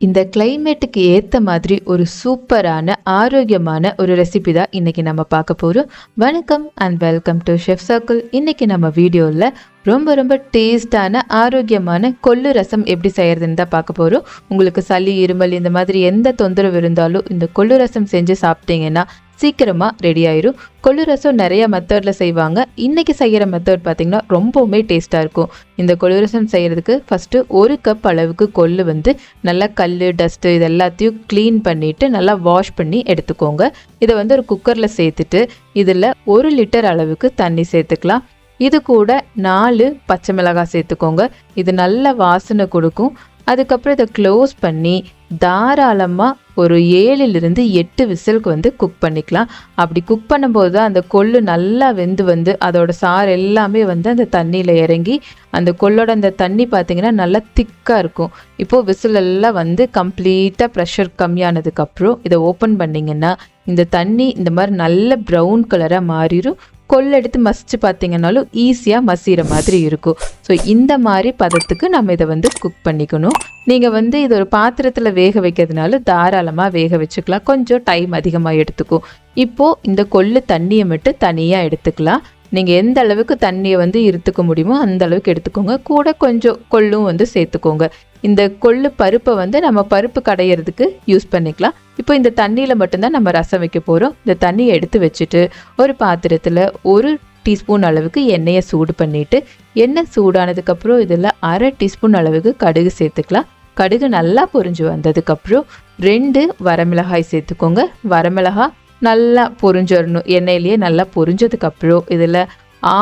இந்த கிளைமேட்டுக்கு ஏற்ற மாதிரி ஒரு சூப்பரான ஆரோக்கியமான ஒரு ரெசிபி தான் இன்னைக்கு நம்ம பார்க்க போகிறோம் வணக்கம் and welcome to chef circle இன்னைக்கு நம்ம வீடியோவில் ரொம்ப ரொம்ப டேஸ்டான ஆரோக்கியமான கொள்ளு ரசம் எப்படி செய்யறதுன்னு தான் பார்க்க போகிறோம் உங்களுக்கு சளி இருமல் இந்த மாதிரி எந்த தொந்தரவு இருந்தாலும் இந்த கொள்ளு ரசம் செஞ்சு சாப்பிட்டீங்கன்னா சீக்கிரமாக ரெடி ஆயிரும். கொள்ளு ரசம் நிறைய மெத்தடில் செய்வாங்க. இன்றைக்கி செய்கிற மெத்தட் பார்த்திங்கன்னா ரொம்பவுமே டேஸ்ட்டாக இருக்கும். இந்த கொள்ளு ரசம் செய்கிறதுக்கு ஃபஸ்ட்டு ஒரு கப் அளவுக்கு கொள்ளு வந்து நல்லா கல் டஸ்ட்டு இது எல்லாத்தையும் க்ளீன் பண்ணிவிட்டு நல்லா வாஷ் பண்ணி எடுத்துக்கோங்க. இதை வந்து ஒரு குக்கரில் சேர்த்துட்டு இதில் ஒரு லிட்டர் அளவுக்கு தண்ணி சேர்த்துக்கலாம். இது கூட நாலு பச்சை மிளகாய் சேர்த்துக்கோங்க. இது நல்ல வாசனை கொடுக்கும். அதுக்கப்புறம் இதை க்ளோஸ் பண்ணி தாராளமாக ஒரு ஏழிலிருந்து எட்டு விசிலுக்கு வந்து குக் பண்ணிக்கலாம். அப்படி குக் பண்ணும்போது தான் அந்த கொள்ளு நல்லா வெந்து வந்து அதோட சாறு எல்லாமே வந்து அந்த தண்ணியில் இறங்கி அந்த கொள்ளோட அந்த தண்ணி பார்த்திங்கன்னா நல்லா திக்காக இருக்கும். இப்போது விசில் எல்லாம் வந்து கம்ப்ளீட்டாக ப்ரெஷர் கம்மியானதுக்கப்புறம் இதை ஓப்பன் பண்ணிங்கன்னா இந்த தண்ணி இந்த மாதிரி நல்ல ப்ரௌன் கலராக மாறிடும் கொள்ளெடுத்து மசிச்சு பார்த்தீங்கன்னாலும் ஈஸியாக மசிகிற மாதிரி இருக்கும். ஸோ இந்த மாதிரி பதத்துக்கு நம்ம இதை வந்து குக் பண்ணிக்கணும். நீங்கள் வந்து இது ஒரு பாத்திரத்தில் வேக வைக்கிறதுனால தாராளமாக வேக வச்சுக்கலாம். கொஞ்சம் டைம் அதிகமாக எடுத்துக்கும் இப்போது இந்த கொள்ளு தண்ணியை மட்டும் தனியாக எடுத்துக்கலாம். நீங்கள் எந்த அளவுக்கு தண்ணியை வந்து இருத்துக்க முடியுமோ அந்த அளவுக்கு எடுத்துக்கோங்க. கூட கொஞ்சம் கொள்ளும் வந்து சேர்த்துக்கோங்க. இந்த கொள்ளு பருப்பை வந்து நம்ம பருப்பு கடையிறதுக்கு யூஸ் பண்ணிக்கலாம். இப்போ இந்த தண்ணியில் மட்டும்தான் நம்ம ரசம் வைக்க போகிறோம் இந்த தண்ணியை எடுத்து வச்சுட்டு ஒரு பாத்திரத்தில் ஒரு டீஸ்பூன் அளவுக்கு எண்ணெயை சூடு பண்ணிவிட்டு எண்ணெய் சூடானதுக்கப்புறம் இதில் அரை டீஸ்பூன் அளவுக்கு கடுகு சேர்த்துக்கலாம். கடுகு நல்லா பொரிஞ்சு வந்ததுக்கப்புறம் ரெண்டு வரமிளகாய் சேர்த்துக்கோங்க. வரமிளகாய் நல்லா பொரிஞ்சிடணும். எண்ணெயிலேயே நல்லா பொரிஞ்சதுக்கப்புறம் இதில்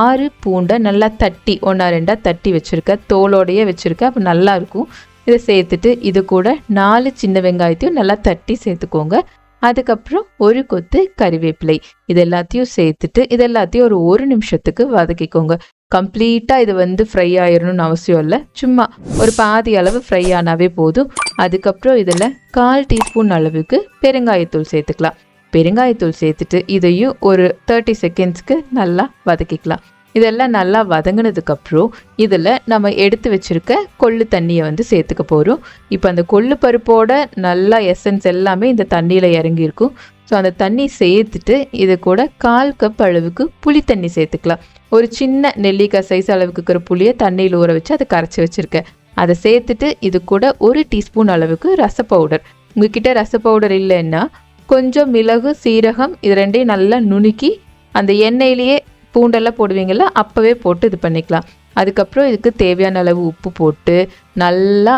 ஆறு பூண்டை நல்லா தட்டி ஒன்றா ரெண்டாக தட்டி வச்சுருக்க தோலோடையே வச்சுருக்க அப்போ நல்லாயிருக்கும் இதை சேர்த்துட்டு இது கூட நாலு சின்ன வெங்காயத்தையும் நல்லா தட்டி சேர்த்துக்கோங்க. அதுக்கப்புறம் ஒரு கொத்து கறிவேப்பிலை இது எல்லாத்தையும் சேர்த்துட்டு இது எல்லாத்தையும் ஒரு ஒரு நிமிஷத்துக்கு வதக்கிக்கோங்க. கம்ப்ளீட்டாக இது வந்து ஃப்ரை ஆயிடணும்னு அவசியம் இல்லை. சும்மா ஒரு பாதி அளவு ஃப்ரை ஆனாவே போதும். அதுக்கப்புறம் இதில் கால் டீஸ்பூன் அளவுக்கு பெருங்காயத்தூள் சேர்த்துக்கலாம். பெருங்காயத்தூள் சேர்த்துட்டு இதையும் ஒரு தேர்ட்டி செகண்ட்ஸ்க்கு நல்லா வதக்கிக்கலாம். இதெல்லாம் நல்லா வதங்கினதுக்கப்புறம் இதில் நம்ம எடுத்து வச்சுருக்க கொள்ளு தண்ணியை வந்து சேர்த்துக்க போகிறோம் இப்போ அந்த கொள்ளு பருப்போட நல்லா எசன்ஸ் எல்லாமே இந்த தண்ணியில் இறங்கியிருக்கும். ஸோ அந்த தண்ணி சேர்த்துட்டு இது கூட கால் கப் அளவுக்கு புளி தண்ணி சேர்த்துக்கலாம். ஒரு சின்ன நெல்லிக்காய் சைஸ் அளவுக்கு இருக்கிற புளியை தண்ணியில் ஊற வச்சு அதை கரைச்சி வச்சுருக்கேன். அதை சேர்த்துட்டு இது கூட ஒரு டீஸ்பூன் அளவுக்கு ரச பவுடர் உங்ககிட்ட ரச பவுடர் இல்லைன்னா கொஞ்சம் மிளகு சீரகம் இது ரெண்டையும் நல்லா நுணுக்கி அந்த எண்ணெயிலேயே பூண்டெல்லாம் போடுவீங்கள அப்போவே போட்டு இது பண்ணிக்கலாம். அதுக்கப்புறம் இதுக்கு தேவையான அளவு உப்பு போட்டு நல்லா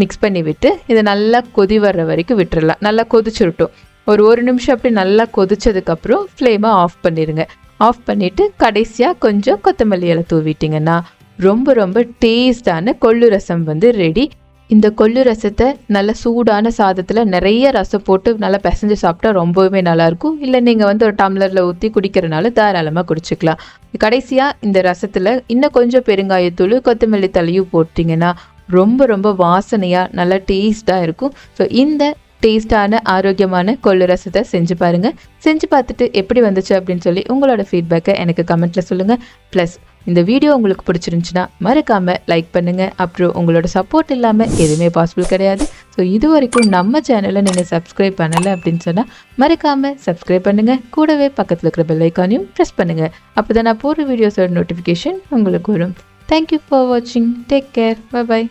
மிக்ஸ் பண்ணி விட்டு இதை நல்லா கொதி வர்ற வரைக்கும் விட்டுறலாம். நல்லா கொதிச்சுருட்டும். ஒரு ஒரு நிமிஷம் அப்படி நல்லா கொதிச்சதுக்கப்புறம் ஃப்ளேமை ஆஃப் பண்ணிடுங்க. ஆஃப் பண்ணிவிட்டு கடைசியாக கொஞ்சம் கொத்தமல்லி இலை தூவிட்டிங்கன்னா ரொம்ப ரொம்ப டேஸ்டான கொள்ளு ரசம் வந்து ரெடி இந்த கொள்ளு ரசத்தை நல்ல சூடான சாதத்தில் நிறைய ரசம் போட்டு நல்லா பிசைஞ்சு சாப்பிட்டா ரொம்பவுமே நல்லாயிருக்கும். இல்லை நீங்கள் வந்து ஒரு டம்ளரில் ஊற்றி குடிக்கிறனால தாராளமாக குடிச்சிக்கலாம். கடைசியாக இந்த ரசத்தில் இன்னும் கொஞ்சம் பெருங்காயத்தூள் கொத்தமல்லி தலையும் போட்டிங்கன்னா ரொம்ப ரொம்ப வாசனையாக நல்லா டேஸ்ட்டாக இருக்கும். ஸோ இந்த டேஸ்டான ஆரோக்கியமான கொள்ளு ரசத்தை செஞ்சு பாருங்கள் செஞ்சு பார்த்துட்டு எப்படி வந்துச்சு அப்படின்னு சொல்லி உங்களோட ஃபீட்பேக்கை எனக்கு கமெண்ட்டில் சொல்லுங்கள் ப்ளஸ் இந்த வீடியோ உங்களுக்கு பிடிச்சிருந்துச்சுன்னா மறக்காமல் லைக் பண்ணுங்கள் அப்புறம் உங்களோட சப்போர்ட் இல்லாமல் எதுவுமே பாசிபிள் கிடையாது. ஸோ இது வரைக்கும் நம்ம சேனலை நீங்கள் சப்ஸ்கிரைப் பண்ணலை அப்படின்னு சொன்னால் மறக்காமல் சப்ஸ்கிரைப் பண்ணுங்கள் கூடவே பக்கத்தில் இருக்கிற பெல் ஐக்கானையும் ப்ரெஸ் பண்ணுங்கள் அப்போ தான் நான் போடுற வீடியோஸோட நோட்டிஃபிகேஷன் உங்களுக்கு வரும். தேங்க்யூ ஃபார் வாட்சிங் டேக் கேர் பை பாய்